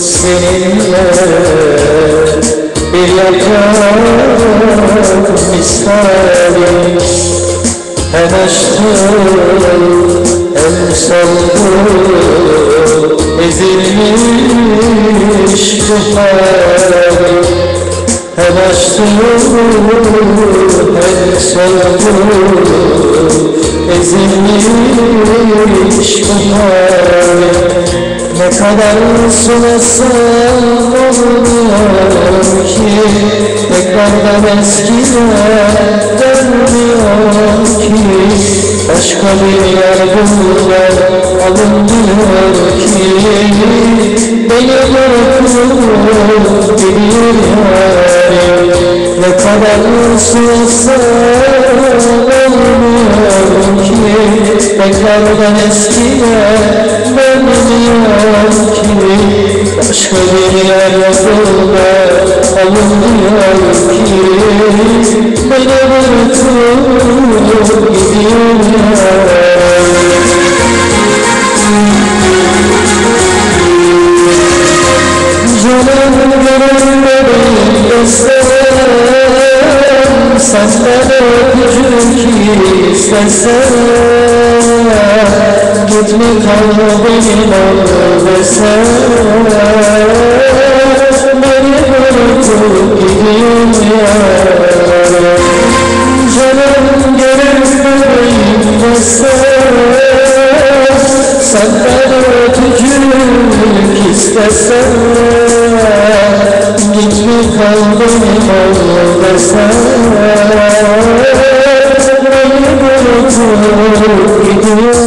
seninle bir yakarım isterim Hem aşkım hem sabrım ezilmiş bu halim Hem aşkım hem sabrım ezilmiş bu halim ne kadar sulasam olmuyor ki. Tekrardan eskiye dönmüyor ki. Başka bir yer bulmak alınmıyor ki. Beni bırakıp gidiyor yarim Ne kadar sulasam olmuyor ki. Tekrardan eskiye dönmüyor ki Başka bir yer bulmak alınmıyor ki Beni bırakıp gidiyor Canım gönüllerim gösterem Senden öpücük istesem Gitme kalma benim ol desem Beni bırakıp gidiyorum ya Canım gönüllerim gösterem Senden öpücük istesem Gitme kal benim ol desem Beni bırakıp gidiyorum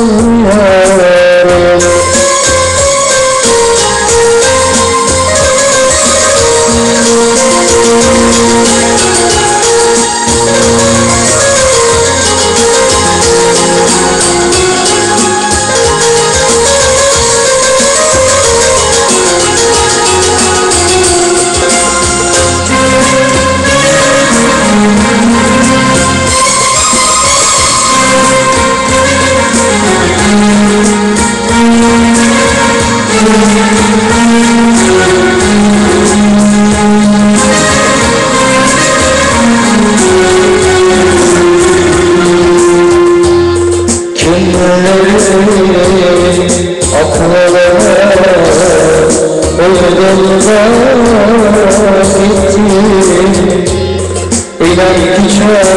Kimlerin aklına Uydumda gitti İnan ki çok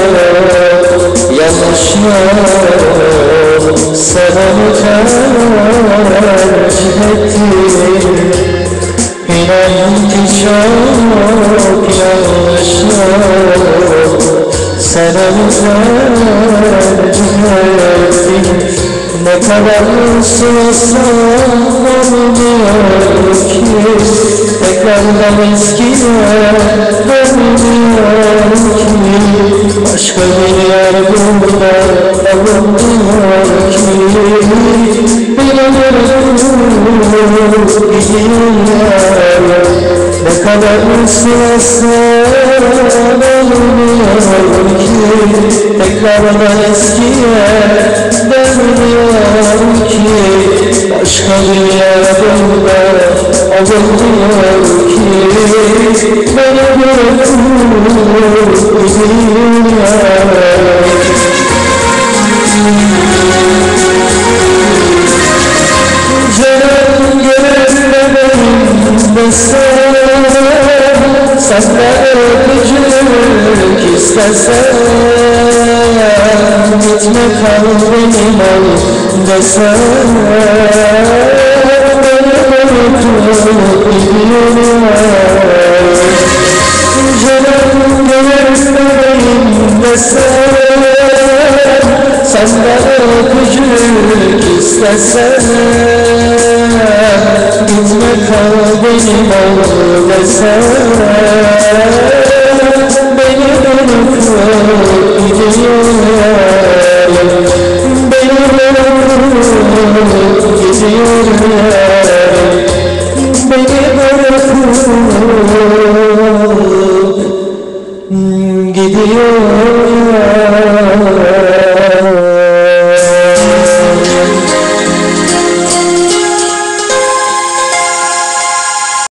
yanlış yol Sana tercih ki çok yanlış yol Ne kadar olmuyor ki Tekrardan eskiye dönmüyor ki Başka bir yer burada alınmıyor ki. Bırakıp gidiyor kadar sulasam olmuyor ki Tekrardan eskiye dönmüyor ki Başka bir burada alınmıyor ki Beni bırakıp gidiyor istesem Gitme kal benim ol desem Beni bırakıp gidiyorum Canım gönlümde benim desem Senden öpücük istesem Gitme kal benim ol desem Sidi